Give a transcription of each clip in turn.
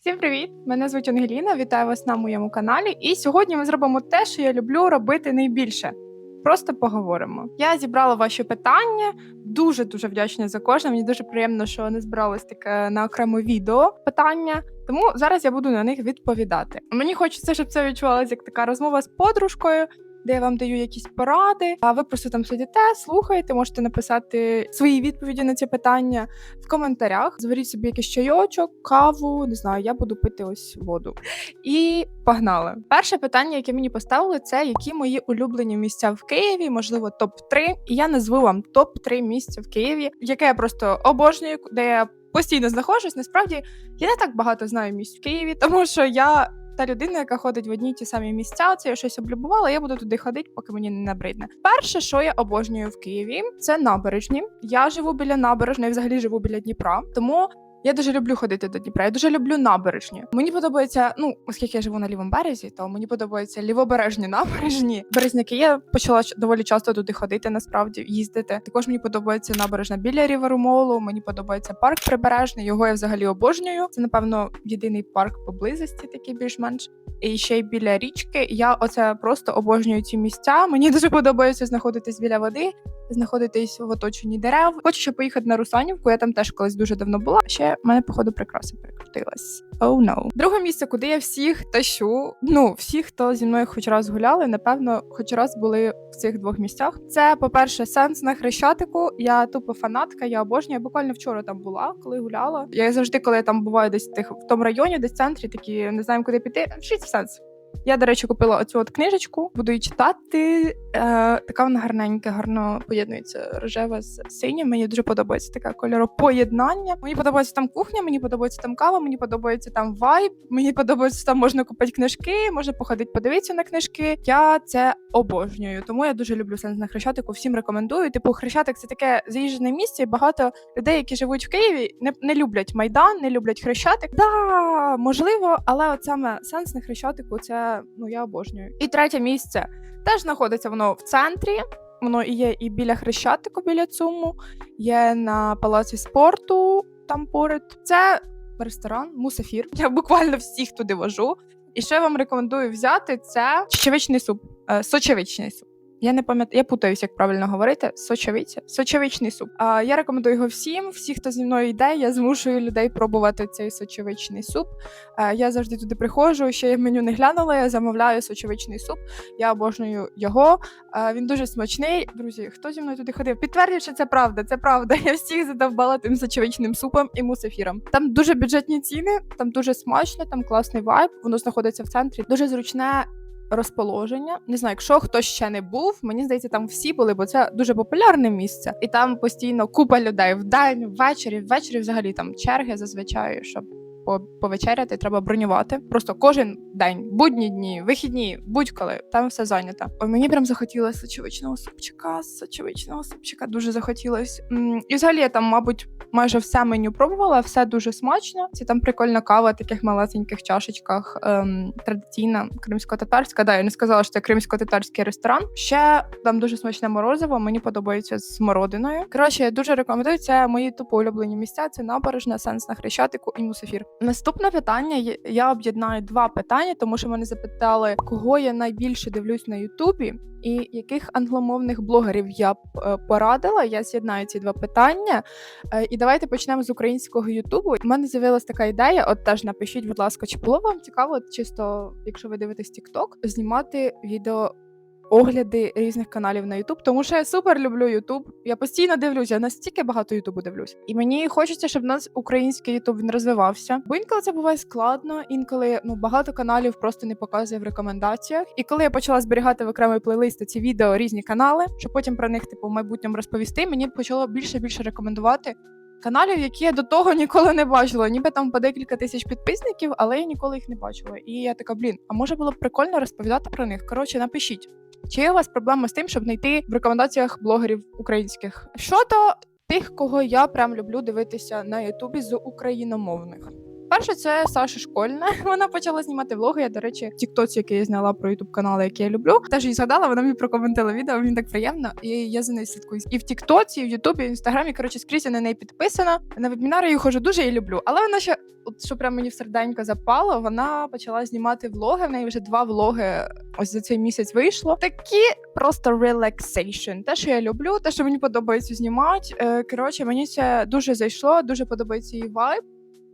Всім привіт! Мене звуть Ангеліна. Вітаю вас на моєму каналі. І сьогодні ми зробимо те, що я люблю робити найбільше. Просто поговоримо. Я зібрала ваші питання. Дуже дуже вдячна за кожне. Мені дуже приємно, що не збиралось таке на окремо відео питання. Тому зараз я буду на них відповідати. Мені хочеться, щоб це відчувалося як така розмова з подружкою, де я вам даю якісь поради. А ви просто там сидите, слухаєте, можете написати свої відповіді на ці питання в коментарях. Зверіть собі якийсь чайочок, каву, не знаю, я буду пити ось воду. І погнали. Перше питання, яке мені поставили, це які мої улюблені місця в Києві, можливо, топ 3 І я назву вам топ 3 місця в Києві, яке я просто обожнюю, де я постійно знаходжусь. Насправді я не так багато знаю місць в Києві, тому що я. Та людина, яка ходить в одні ті самі місця, це я щось облюбувала, я буду туди ходити, поки мені не набридне. Перше, що я обожнюю в Києві, це набережні. Я живу біля набережної, взагалі живу біля Дніпра. Тому я дуже люблю ходити до Дніпра. Я дуже люблю набережні. Мені подобається, ну оскільки я живу на лівому березі, то мені подобаються лівобережні набережні. Березняки я почала доволі часто туди ходити, насправді їздити. Також мені подобається набережна біля Рівермолу. Мені подобається парк прибережний. Його я взагалі обожнюю. Це напевно єдиний парк поблизості, такий більш-менш. І ще й біля річки. Я оце просто обожнюю ці місця. Мені дуже подобається знаходитись біля води, знаходитись в оточенні дерев. Хочу ще поїхати на Русанівку. Я там теж колись дуже давно була. Ще в мене, походу, прикраса перекрутилась. Oh no. Друге місце, куди я всіх тащу. Ну, всі, хто зі мною хоч раз гуляли, напевно, хоч раз були в цих двох місцях. Це, по-перше, сенс на хрещатику. Я тупо фанатка, я обожнюю. Я буквально вчора там була, коли гуляла. Я завжди, коли я там буваю десь в тих в тому районі, десь в центрі, такі не знаємо, куди піти. Вчіть в сенс. Я, до речі, купила оцю от книжечку, буду її читати. Е, така вона гарненька, гарно поєднується рожева з синім. Мені дуже подобається таке кольоропоєднання. Мені подобається там кухня, мені подобається там кава, мені подобається там вайб. Мені подобається там можна купити книжки, можна походити, подивитися на книжки. Я це обожнюю, тому я дуже люблю сенс на хрещатику. Всім рекомендую. Типу, хрещатик це таке заїжджене місце. і Багато людей, які живуть в Києві, не, не люблять майдан, не люблять хрещатик. Да, можливо, але от саме сенс на хрещатику, це ну я обожнюю. І третє місце теж знаходиться воно в центрі. Воно і є і біля хрещатику, біля цуму, є на палаці спорту там поряд. Це ресторан Мусафір. Я буквально всіх туди вожу. І що я вам рекомендую взяти, це чечевичний суп, е, сочевичний суп. Я не пам'ятаю, я путаюсь, як правильно говорити. Сочевиця, сочевичний суп. А я рекомендую його всім. Всі, хто зі мною йде, я змушую людей пробувати цей сочевичний суп. Е, я завжди туди приходжу. Ще я в меню не глянула. Я замовляю сочевичний суп. Я обожнюю його. Е, Він дуже смачний. Друзі, хто зі мною туди ходив? Підтвердив, що це правда. Це правда. Я всіх задовбала тим сочевичним супом і мусафіром. Там дуже бюджетні ціни, там дуже смачно, там класний вайб. Воно знаходиться в центрі. Дуже зручне. Розположення, не знаю, якщо хтось ще не був, мені здається, там всі були, бо це дуже популярне місце, і там постійно купа людей. Вдень, ввечері, ввечері взагалі там черги зазвичай, щоб повечеряти, треба бронювати. Просто кожен день, будні дні, вихідні, будь-коли там все зайнято. Ой, мені прям захотілося сочевичного супчика, сочевичного супчика дуже захотілося. І взагалі я там, мабуть, майже все меню пробувала, все дуже смачно. Це там прикольна кава в таких малесеньких чашечках. Ем, традиційна кримсько-татарська. Да, я не сказала, що це кримсько-татарський ресторан. Ще там дуже смачне морозиво. Мені подобається з смородиною. Коротше, я дуже рекомендую. Це мої тупо улюблені місця. Це набережна, сенс на хрещатику і мусафір. Наступне питання я об'єднаю два питання, тому що мене запитали, кого я найбільше дивлюсь на Ютубі. І яких англомовних блогерів я б е, порадила? Я з'єднаю ці два питання. Е, І давайте почнемо з українського Ютубу. У мене з'явилася така ідея. От теж напишіть, будь ласка, чи було вам цікаво, чисто, якщо ви дивитесь TikTok, знімати відео. Огляди різних каналів на YouTube, тому що я супер люблю YouTube. Я постійно дивлюся, я настільки багато Ютубу дивлюсь. І мені хочеться, щоб нас український YouTube він розвивався. Бо інколи це буває складно, інколи ну багато каналів просто не показує в рекомендаціях. І коли я почала зберігати в окремий плейлист ці відео різні канали, щоб потім про них типу в майбутньому розповісти, мені почало більше більше рекомендувати каналів, які я до того ніколи не бачила. Ніби там по декілька тисяч підписників, але я ніколи їх не бачила. І я така, блін, а може було б прикольно розповідати про них. Коротше, напишіть, чи є у вас проблема з тим, щоб знайти в рекомендаціях блогерів українських? Щодо тих, кого я прям люблю дивитися на Ютубі з україномовних. Перше, це Саша Школьна. Вона почала знімати влоги. Я, до речі, в Тіктоці, який я зняла про ютуб канали, який я люблю. Теж її згадала, вона мені прокоментувала відео, мені так приємно. І я за нею слідкую. І в Тіктоці, і в Ютубі, і в інстаграмі. Коротше, скрізь я на неї підписана. На вебінари я ходжу дуже її люблю. Але вона ще, от що прям мені в серденько запало, вона почала знімати влоги. В неї вже два влоги ось за цей місяць вийшло. Такі просто relaxation. Те, що я люблю, те, що мені подобається знімати. Е, Коротше, мені це дуже зайшло, дуже подобається її вайб.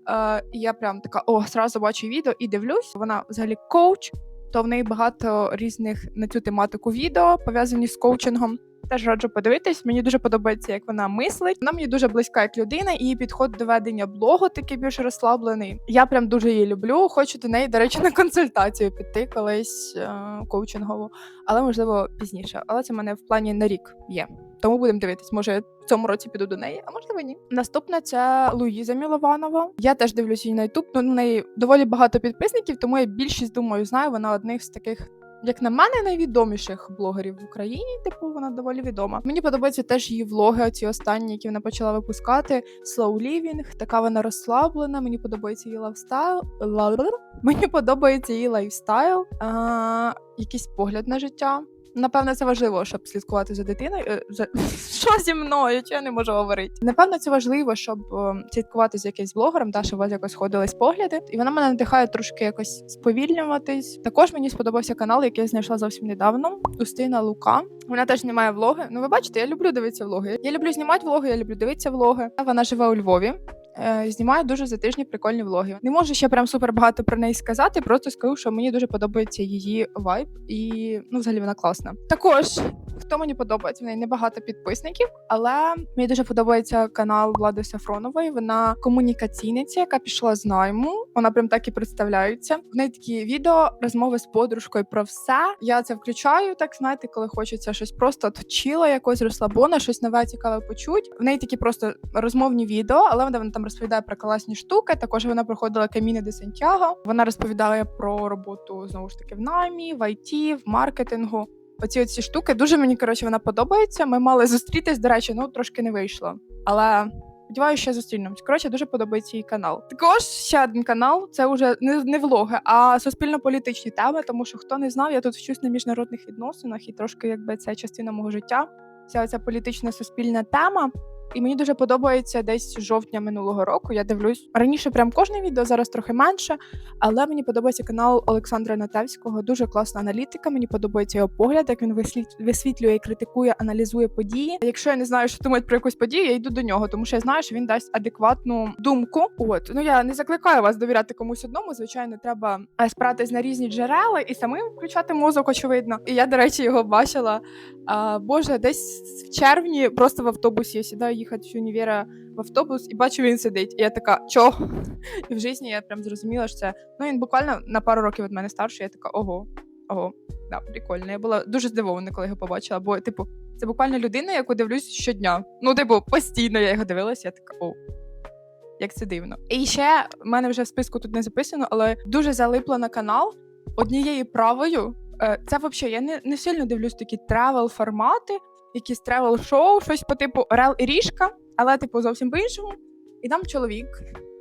Е, я прям така, о, зразу бачу відео і дивлюсь. Вона взагалі коуч, то в неї багато різних на цю тематику відео пов'язані з коучингом. Теж раджу подивитись. Мені дуже подобається, як вона мислить. Вона мені дуже близька як людина, і її підход до ведення блогу такий більш розслаблений. Я прям дуже її люблю. Хочу до неї, до речі, на консультацію піти колись е- коучингову, але можливо пізніше. Але це в мене в плані на рік є. Тому будемо дивитись, може в цьому році піду до неї, а можливо ні. Наступна це Луїза Мілованова. Я теж дивлюсь її на YouTube, ну, в неї доволі багато підписників, тому я більшість думаю, знаю. Вона одних з таких. Як на мене, найвідоміших блогерів в Україні, типу вона доволі відома. Мені подобаються теж її влоги, оці останні, які вона почала випускати. Slow living, така вона розслаблена. Мені подобається її лайфстайл. Ла- Мені подобається її лайфстайл, а, якийсь погляд на життя. Напевно, це важливо, щоб слідкувати за дитиною. Е, За що зі мною? Чи я не можу говорити? Напевно, це важливо, щоб е, слідкувати за якимсь блогером, та щоб у вас якось сходились погляди. І вона мене надихає трошки якось сповільнюватись. Також мені сподобався канал, який я знайшла зовсім недавно. Устина Лука. Вона теж знімає влоги. Ну, ви бачите, я люблю дивитися влоги. Я люблю знімати влоги, я люблю дивитися влоги. Вона живе у Львові. Е, Знімає дуже затижні прикольні влоги. Не можу ще прям супер багато про неї сказати. Просто скажу, що мені дуже подобається її вайб, і ну, взагалі вона класна. Також хто мені подобається, в неї небагато підписників, але мені дуже подобається канал Влади Сафронової. Вона комунікаційниця, яка пішла з найму. Вона прям так і представляється. В неї такі відео, розмови з подружкою про все. Я це включаю, так знаєте, коли хочеться щось просто точила, якось розслабона, щось нове цікаве почуть. В неї такі просто розмовні відео, але вона, вона розповідає про класні штуки. Також вона проходила Каміни де Сантьяго. Вона розповідає про роботу знову ж таки в наймі, в ІТ, в маркетингу. Оці оці штуки дуже мені коротше вона подобається. Ми мали зустрітись. До речі, ну трошки не вийшло. Але сподіваюся, ще зустрінемось. Коротше, дуже подобається її канал. Також ще один канал. Це вже не, не влоги, а суспільно-політичні теми. Тому що хто не знав, я тут вчусь на міжнародних відносинах, і трошки якби це частина мого життя. Вся ця політична суспільна тема. І мені дуже подобається десь жовтня минулого року. Я дивлюсь раніше прям кожне відео, зараз трохи менше. Але мені подобається канал Олександра Натевського. Дуже класна аналітика. Мені подобається його погляд, як він висвітлює, критикує, аналізує події. Якщо я не знаю, що думають про якусь подію, я йду до нього, тому що я знаю, що він дасть адекватну думку. От ну я не закликаю вас довіряти комусь одному. Звичайно, треба е, спиратись на різні джерела і самим включати мозок, очевидно. І я, до речі, його бачила. А, Боже, десь в червні просто в автобусі я сідаю їхати з універа в автобус і бачу, він сидить. І я така, чо? І в житті я прям зрозуміла, що це ну він буквально на пару років від мене старший. Я така, ого, ого, да, прикольно. Я була дуже здивована, коли його побачила. Бо, типу, це буквально людина, яку дивлюсь щодня. Ну, типу, постійно я його дивилася, я така, о. Як це дивно. І ще в мене вже в списку тут не записано, але дуже залипла на канал однією правою. Е, Це взагалі я не, не сильно дивлюсь такі тревел формати, якісь тревел шоу, щось по типу Орел і Ріжка, але типу зовсім по-іншому. І там чоловік,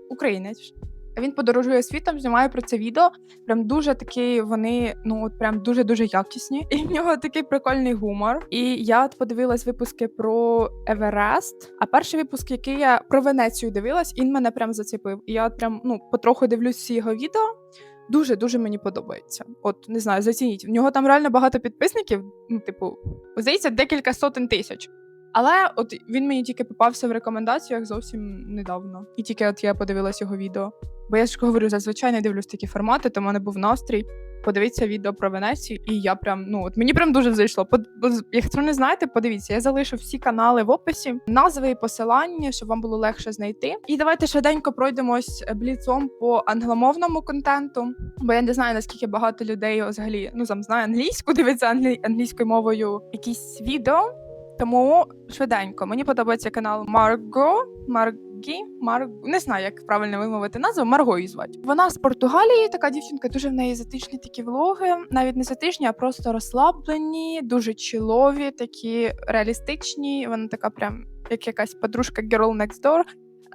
українець. Він подорожує світом, знімає про це відео. Прям дуже такі вони, ну от прям дуже дуже якісні. І в нього такий прикольний гумор. І я от подивилась випуски про Еверест. А перший випуск, який я про Венецію дивилась, він мене прям зацепив. І я от прям ну потроху дивлюсь всі його відео. Дуже дуже мені подобається. От не знаю, зацініть. В нього там реально багато підписників. Ну, типу, здається, декілька сотень тисяч. Але от він мені тільки попався в рекомендаціях зовсім недавно. І тільки от я подивилась його відео. Бо я ж говорю, зазвичай не дивлюсь такі формати, то в мене був настрій. Подивіться відео про Венецію, і я прям ну от мені прям дуже зайшло. Под, якщо не знаєте, подивіться, я залишу всі канали в описі, назви і посилання, щоб вам було легше знайти. І давайте швиденько пройдемось бліцом по англомовному контенту. Бо я не знаю наскільки багато людей взагалі ну там знає англійську, дивиться англі... англійською мовою якісь відео. Тому швиденько мені подобається канал Марго. Маргі, Мар... не знаю, як правильно вимовити назву. Марго її звати. Вона з Португалії, така дівчинка, дуже в неї затишні такі влоги. Навіть не затишні, а просто розслаблені, дуже чілові, такі реалістичні. Вона така, прям як якась подружка Girl Next Door.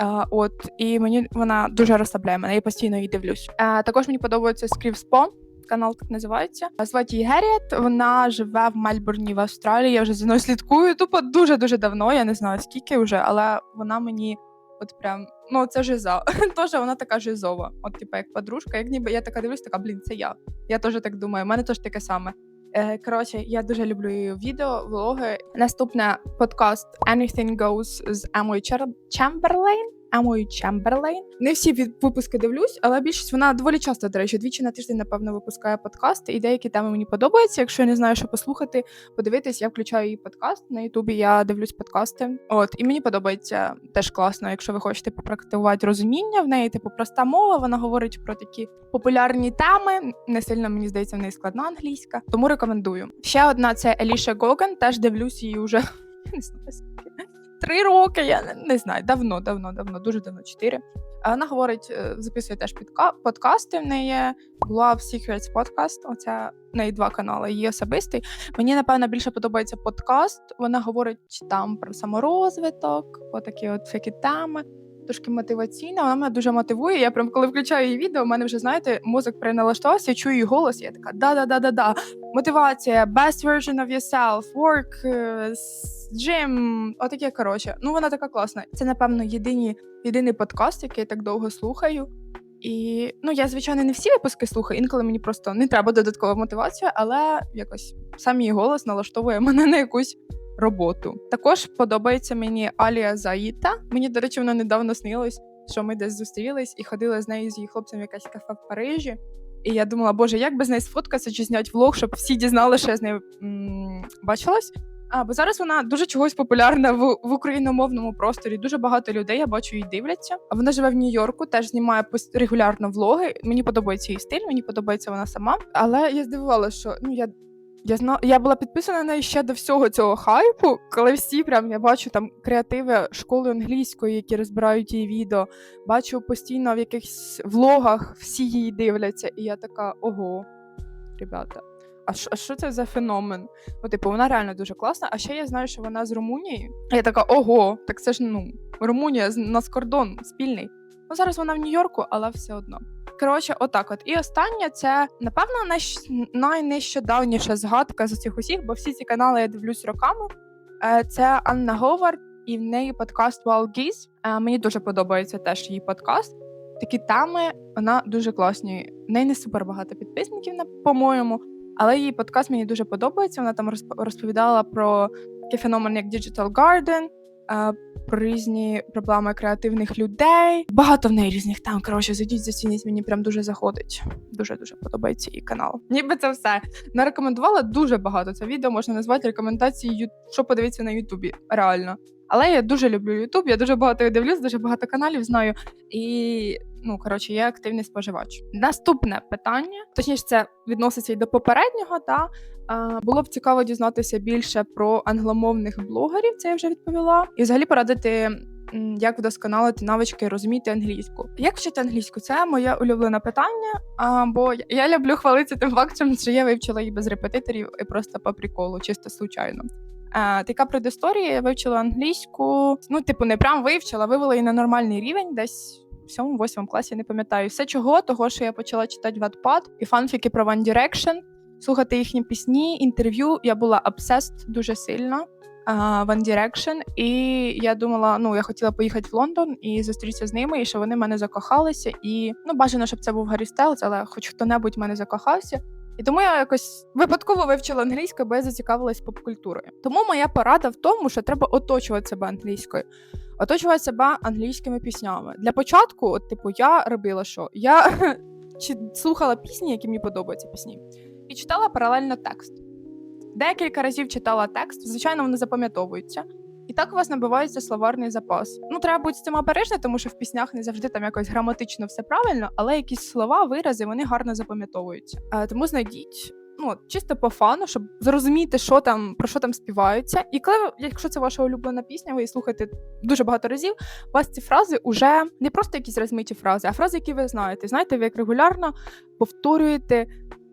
Е, от і мені вона дуже розслабляє мене. Я постійно її дивлюсь. Е, також мені подобається Скрівспо. Канал так називається. Звати її Герріет. Вона живе в Мельбурні в Австралії. Я вже за нею слідкую. Тупо дуже дуже давно. Я не знаю скільки вже, але вона мені от прям ну це жиза. Теж вона така жизова. От, типу, як подружка, як ніби я така дивлюсь, така блін, це я. Я теж так думаю. У мене теж таке саме. Е, Коротше, я дуже люблю її відео, влоги. Наступне подкаст Anything Goes з Емою Чемберлейн. Емою Чемберлейн. Не всі від випуски дивлюсь, але більшість вона доволі часто, до речі, двічі на тиждень, напевно, випускає подкасти. І деякі теми мені подобаються. Якщо я не знаю, що послухати, подивитись, я включаю її подкаст. На Ютубі я дивлюсь подкасти. От, і мені подобається теж класно, якщо ви хочете попрактикувати розуміння в неї, типу проста мова. Вона говорить про такі популярні теми. Не сильно мені здається, в неї складна англійська. Тому рекомендую. Ще одна це Еліша Гоген. Теж дивлюсь її вже не знаю. Три роки, я не, знаю, давно, давно, давно, дуже давно, чотири. Вона говорить, е, записує теж підка- подкасти. В неї є Love Secrets Podcast, Оце в неї два канали. Її особистий. Мені напевно більше подобається подкаст. Вона говорить там про саморозвиток, отакі от всякі теми. Трошки мотиваційна, вона мене дуже мотивує. Я прям коли включаю її відео, у мене вже знаєте, мозок переналаштувався, я чую її голос. Я така да-да-да-да-да. Мотивація, best version of yourself, work, е, gym, отаке коротше. Ну вона така класна. Це напевно єдині, єдиний подкаст, який я так довго слухаю. І ну я звичайно не всі випуски слухаю. Інколи мені просто не треба додаткова мотивація, але якось сам її голос налаштовує мене на якусь роботу. Також подобається мені Алія Заїта. Мені, до речі, вона недавно снилось, що ми десь зустрілись і ходили з нею з її хлопцем в якесь кафе в Парижі. І я думала, боже, як би з нею сфоткатися чи зняти влог, щоб всі дізнали, що я з нею м- бачилась. А, бо зараз вона дуже чогось популярна в, в україномовному просторі. Дуже багато людей я бачу її дивляться. А вона живе в Нью-Йорку, теж знімає регулярно влоги. Мені подобається її стиль, мені подобається вона сама. Але я здивувалася, що ну я. Я зна... я була підписана на неї ще до всього цього хайпу, коли всі прям я бачу там креативи школи англійської, які розбирають її відео. Бачу постійно в якихось влогах всі її дивляться, і я така: ого, ребята. А що, а що це за феномен? Ну, типу, вона реально дуже класна. А ще я знаю, що вона з Румунії. Я така, ого, так це ж ну, Румунія з- нас кордон спільний. Ну, зараз вона в Нью-Йорку, але все одно. Коротше, отак от. І останнє це, напевно, найщ- найнещодавніша згадка з усіх усіх, бо всі ці канали я дивлюсь роками. Е, Це Анна Говард, і в неї подкаст Geese. Е, Мені дуже подобається теж її подкаст. Такі теми, вона дуже класні. В неї не супер багато підписників, по-моєму, але її подкаст мені дуже подобається. Вона там розп- розповідала про такий феномен, як Digital Garden, е, про різні проблеми креативних людей. Багато в неї різних там. Коротше, зайдіть, зацініть, мені прям дуже заходить. Дуже дуже подобається її канал. Ніби це все. Нарекомендувала дуже багато. Це відео можна назвати рекомендації, ю- що подивитися на Ютубі. Реально. Але я дуже люблю Ютуб, я дуже багато дивлюсь, дуже багато каналів знаю. І ну коротше, я активний споживач. Наступне питання, точніше, це відноситься і до попереднього. Та було б цікаво дізнатися більше про англомовних блогерів. Це я вже відповіла, і взагалі порадити. Як вдосконалити навички розуміти англійську? Як вчити англійську? Це моє улюблене питання. А, бо я- люблю хвалитися тим фактом, що я вивчила її без репетиторів і просто по приколу, чисто случайно. Така предісторія, я вивчила англійську. Ну, типу, не прям вивчила, вивела її на нормальний рівень, десь в сьомому-восьмому класі, не пам'ятаю. Все чого, того, що я почала читати Wattpad і фанфіки про One Direction, слухати їхні пісні, інтерв'ю. Я була obsessed дуже сильно. One Direction, і я думала, ну я хотіла поїхати в Лондон і зустрітися з ними, і що вони мене закохалися. І ну бажано, щоб це був Гаррі Стайлз, але хоч хто-небудь мене закохався. І тому я якось випадково вивчила англійську, бо я зацікавилась попкультурою. Тому моя порада в тому, що треба оточувати себе англійською, оточувати себе англійськими піснями. Для початку, от, типу, я робила що? Я чи слухала пісні, які мені подобаються пісні, і читала паралельно текст. Декілька разів читала текст, звичайно, вони запам'ятовуються. І так у вас набивається словарний запас. Ну, треба бути з цим обережно, тому що в піснях не завжди там якось граматично все правильно, але якісь слова, вирази вони гарно запам'ятовуються. Е, тому знайдіть. Ну, чисто по фану, щоб зрозуміти, що там про що там співаються. І коли, якщо це ваша улюблена пісня, ви її слухаєте дуже багато разів, у вас ці фрази вже не просто якісь розмиті фрази, а фрази, які ви знаєте. Знаєте, ви як регулярно повторюєте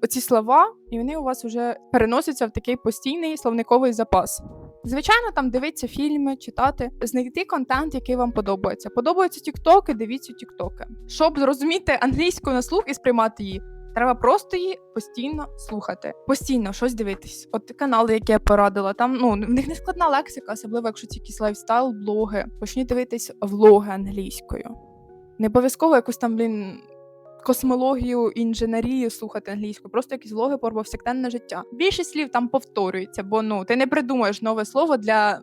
оці слова, і вони у вас вже переносяться в такий постійний словниковий запас. Звичайно, там дивитися фільми, читати, знайти контент, який вам подобається. Подобаються тіктоки, дивіться тіктоки. Щоб зрозуміти англійську на слух і сприймати її. Треба просто її постійно слухати, постійно щось дивитись. От канали, які я порадила, там ну в них не складна лексика, особливо якщо це якісь лайфстайл, блоги. Почніть дивитись влоги англійською. Не обов'язково якусь там, блін, космологію, інженерію слухати англійською, просто якісь влоги про повсякденне життя. Більшість слів там повторюється, бо ну ти не придумаєш нове слово для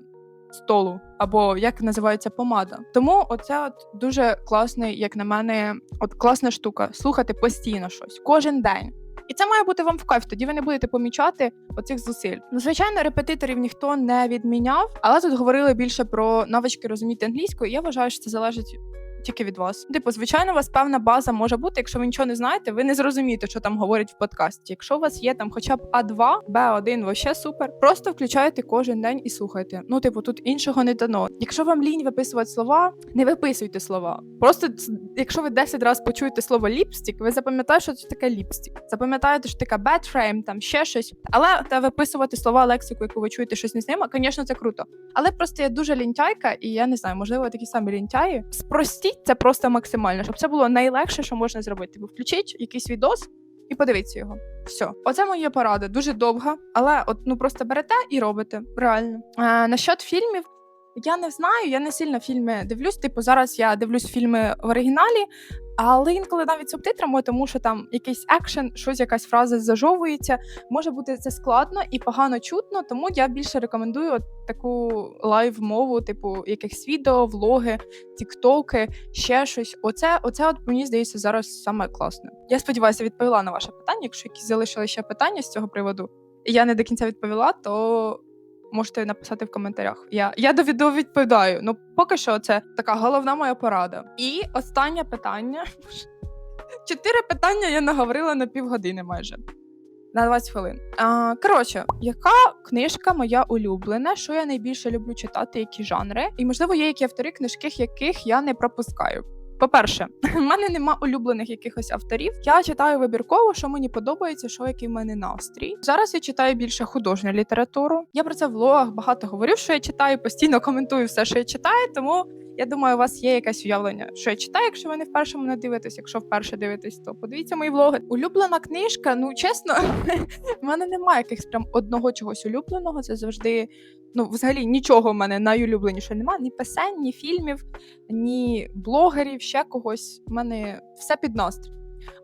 столу, або як називається помада. Тому оце от дуже класний, як на мене, от класна штука слухати постійно щось кожен день. І це має бути вам в кайф, тоді ви не будете помічати оцих зусиль. Ну, звичайно, репетиторів ніхто не відміняв, але тут говорили більше про навички розуміти англійську. і Я вважаю, що це залежить тільки від вас. Типу, звичайно, у вас певна база може бути. Якщо ви нічого не знаєте, ви не зрозумієте, що там говорять в подкасті. Якщо у вас є там хоча б А2, Б1, вообще супер. Просто включайте кожен день і слухайте. Ну, типу, тут іншого не дано. Якщо вам лінь виписувати слова, не виписуйте слова. Просто якщо ви 10 разів почуєте слово ліпстік, ви запам'ятаєте, що це таке ліпстік. Запам'ятаєте, що таке frame, там ще щось. Але та виписувати слова, лексику, яку ви чуєте щось не з ними, звісно, це круто. Але просто я дуже лінтяйка, і я не знаю, можливо, такі самі лінтяї. Спростіть це просто максимально, щоб це було найлегше, що можна зробити. Бо включіть якийсь відос і подивіться його. Все, оце моя порада. Дуже довга, але от ну просто берете і робите. Реально. А, насчет фільмів. Я не знаю, я не сильно фільми дивлюсь. Типу, зараз я дивлюсь фільми в оригіналі, але інколи навіть субтитрами, тому що там якийсь екшен, щось якась фраза зажовується. Може бути це складно і погано чутно, тому я більше рекомендую от таку лайв-мову, типу якихось відео, влоги, тіктоки, ще щось. Оце, оце от мені здається зараз саме класне. Я сподіваюся, відповіла на ваше питання. Якщо якісь залишили ще питання з цього приводу, і я не до кінця відповіла, то можете написати в коментарях. Я я до відповідаю. Ну, поки що, це така головна моя порада. І останнє питання. Чотири питання я наговорила на півгодини майже. На 20 хвилин. А, Коротше, яка книжка моя улюблена? Що я найбільше люблю читати, які жанри? І, можливо, є які автори, книжки яких я не пропускаю. По-перше, в мене нема улюблених якихось авторів. Я читаю вибірково, що мені подобається, що який в мене настрій. Зараз я читаю більше художню літературу. Я про це в влогах багато говорив, що я читаю, постійно коментую все, що я читаю, тому. Я думаю, у вас є якесь уявлення, що я читаю, якщо ви не вперше мене дивитесь. Якщо вперше дивитесь, то подивіться мої влоги. Улюблена книжка. Ну чесно, в мене немає якихось прям одного чогось улюбленого. Це завжди ну, взагалі нічого в мене найулюбленішого немає. Ні писань, ні фільмів, ні блогерів, ще когось. У мене все під настрій.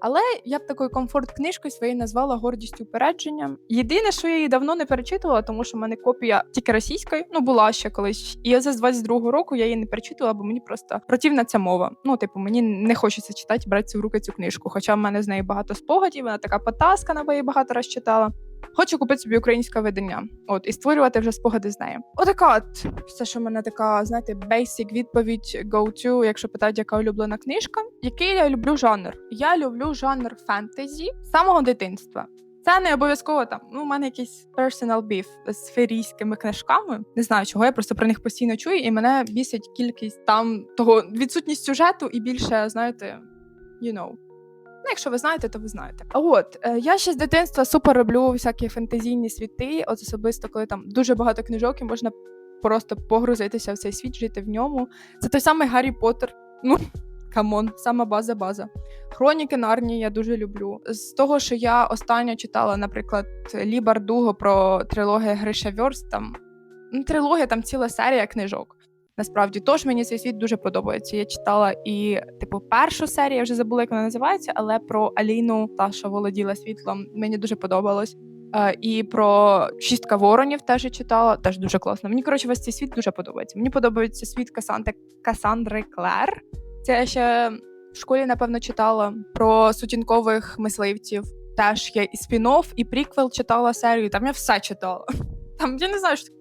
Але я б такою комфорт-книжкою своєю назвала гордістю упередження. Єдине, що я її давно не перечитувала, тому що в мене копія тільки російської, ну була ще колись. І за з 22-го року я її не перечитувала, бо мені просто противна ця мова. Ну, типу, мені не хочеться читати, брати в руки цю книжку. Хоча в мене з неї багато спогадів, вона така потаскана, бо я її багато раз читала. Хочу купити собі українське видання, от і створювати вже спогади з нею. Отака от все, що в мене така, знаєте, basic відповідь go-to, якщо питають, яка улюблена книжка. Який я люблю жанр? Я люблю жанр фентезі з самого дитинства. Це не обов'язково там. Ну, у мене якийсь personal beef з ферійськими книжками. Не знаю, чого я просто про них постійно чую, і мене бісить кількість там того відсутність сюжету і більше, знаєте, you know. Ну, якщо ви знаєте, то ви знаєте. А от е, я ще з дитинства супер люблю всякі фентезійні світи. От особисто, коли там дуже багато книжок і можна просто погрузитися в цей світ, жити в ньому. Це той самий Гаррі Поттер. Ну, камон, сама база база. Хроніки Нарнії я дуже люблю. З того, що я останньо читала, наприклад, Лі Бардуго про трилогію Гриша Вьорст, там ну, трилогія, там ціла серія книжок. Насправді, тож мені цей світ дуже подобається. Я читала і, типу, першу серію, я вже забула, як вона називається, але про Аліну, та що володіла світлом, мені дуже подобалось. Е, і про шістка воронів теж я читала, теж дуже класно. Мені коротше весь цей світ дуже подобається. Мені подобається світ Касанти Касандри Клер. Це я ще в школі, напевно, читала про сутінкових мисливців. Теж я і спін-офф, і приквел читала серію. Там я все читала. Там я не знаю, що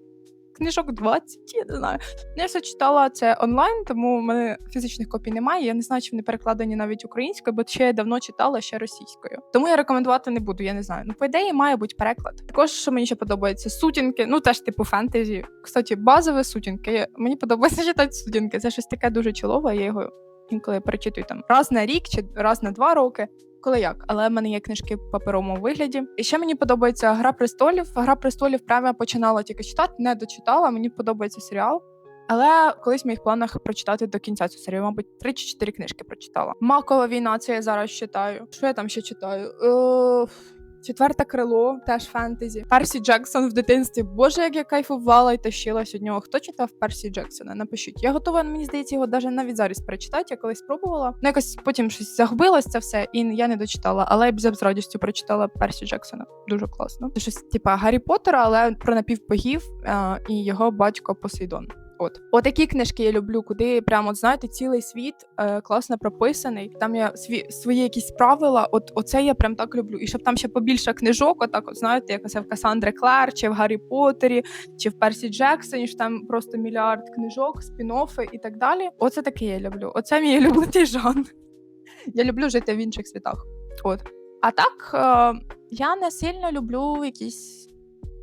книжок 20, я не знаю. Я все читала це онлайн, тому в мене фізичних копій немає. Я не знаю, чи вони перекладені навіть українською, бо ще я давно читала ще російською. Тому я рекомендувати не буду, я не знаю. Ну, по ідеї, має бути переклад. Також, що мені ще подобається, сутінки, ну теж типу фентезі. Кстати, базові сутінки. Мені подобається читати сутінки. Це щось таке дуже чолове, я його Інколи перечитую там раз на рік чи раз на два роки. Коли як, але в мене є книжки в паперовому вигляді. І ще мені подобається Гра престолів. Гра престолів прямо починала тільки читати, не дочитала. Мені подобається серіал. Але колись в моїх планах прочитати до кінця цю серію, мабуть, три чи чотири книжки прочитала. Макова війна, це я зараз читаю. Що я там ще читаю? Е, Четверте крило, теж фентезі. Персі Джексон в дитинстві. Боже, як я кайфувала і тащилась від нього. Хто читав Персі Джексона? Напишіть. Я готова, мені здається, його навіть навіть зараз перечитати. Я колись спробувала. Ну якось потім щось загубилось це все, і я не дочитала. Але я б з радістю прочитала Персі Джексона. Дуже класно. Це щось типа Гаррі Поттера, але про напівбогів е, і його батько Посейдон. От, от такі книжки я люблю, куди прямо от, знаєте, цілий світ е, класно прописаний. Там я сві, свої якісь правила. От оце я прям так люблю. І щоб там ще побільше книжок, отак, от знаєте, як це в Касандри Клер, чи в Гаррі Поттері, чи в Персі Джексоні, що там просто мільярд книжок, спін-оффи і так далі. Оце таке я люблю. Оце мій улюблений жанр. Я люблю жити в інших світах. От. А так, е, я не сильно люблю якісь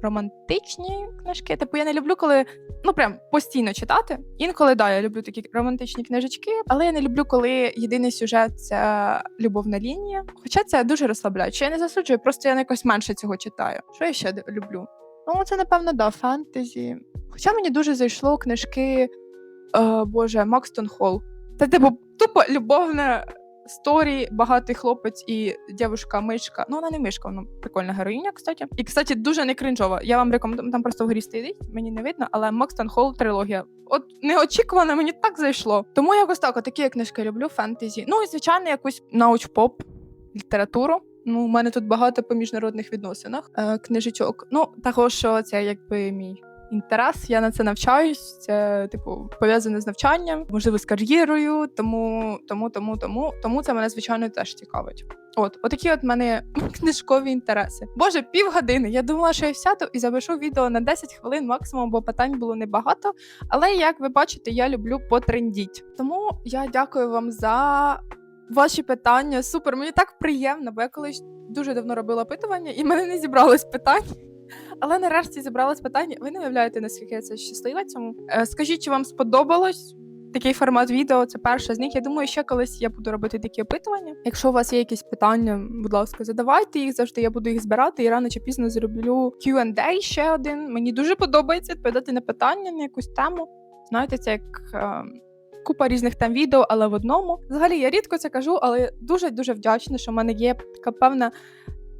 романтичні книжки. Типу, я не люблю, коли ну прям постійно читати. Інколи да, я люблю такі романтичні книжечки, але я не люблю, коли єдиний сюжет це любовна лінія. Хоча це дуже розслабляюче. Я не засуджую, просто я якось менше цього читаю. Що я ще люблю? Ну, це напевно, да, фентезі. Хоча мені дуже зайшло книжки, е, Боже, Макстон Холл. Це типу тупо любовне сторі, багатий хлопець і дівушка-мишка. Ну, вона не мишка, вона прикольна героїня, кстати. І, кстати, дуже не кринжова. Я вам рекомендую, там просто в грі стоїть, мені не видно, але Макстон Холл трилогія. От неочікувано мені так зайшло. Тому якось так, такі я книжки люблю, фентезі. Ну і звичайно, якусь науч-поп, літературу. Ну, у мене тут багато по міжнародних відносинах е, книжечок. Ну, також що це якби мій інтерес. Я на це навчаюсь. Це типу пов'язане з навчанням, можливо, з кар'єрою. Тому, тому, тому, тому, тому це мене звичайно теж цікавить. От, отакі от мене книжкові інтереси. Боже, півгодини. Я думала, що я сяду і запишу відео на 10 хвилин максимум, бо питань було небагато. Але як ви бачите, я люблю потрендіть. Тому я дякую вам за ваші питання. Супер, мені так приємно, бо я колись дуже давно робила опитування, і мене не зібралось питань. Але нарешті зібралось питання. Ви не уявляєте, наскільки я це щаслива цьому. Е, Скажіть, чи вам сподобалось такий формат відео? Це перше з них. Я думаю, ще колись я буду робити такі опитування. Якщо у вас є якісь питання, будь ласка, задавайте їх завжди. Я буду їх збирати і рано чи пізно зроблю Q&A ще один. Мені дуже подобається відповідати на питання на якусь тему. Знаєте, це як. е, Купа різних там відео, але в одному. Взагалі, я рідко це кажу, але дуже дуже вдячна, що в мене є така певна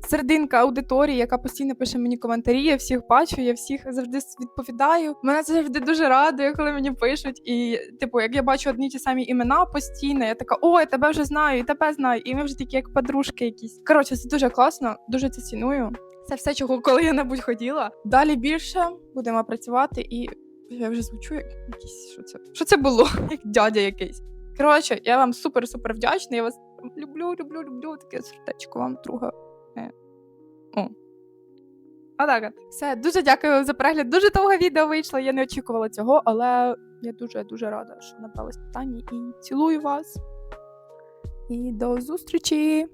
серединка аудиторії, яка постійно пише мені коментарі. Я всіх бачу, я всіх завжди відповідаю. Мене це завжди дуже радує, коли мені пишуть. І, типу, як я бачу одні ті самі імена постійно, я така, о, я тебе вже знаю, і тебе знаю, і ми вже такі як подружки якісь. Коротше, це дуже класно, дуже це ціную. Це все, чого коли я небудь хотіла. Далі більше будемо працювати, і я вже звучу як якийсь. Що це? Що це було? Як дядя якийсь. Коротше, я вам супер-супер вдячна. Я вас люблю, люблю, люблю. Таке сердечко вам друге. О. Отак от. Все, дуже дякую за перегляд. Дуже довге відео вийшло. Я не очікувала цього, але я дуже дуже рада, що набралось питання. І цілую вас. І до зустрічі!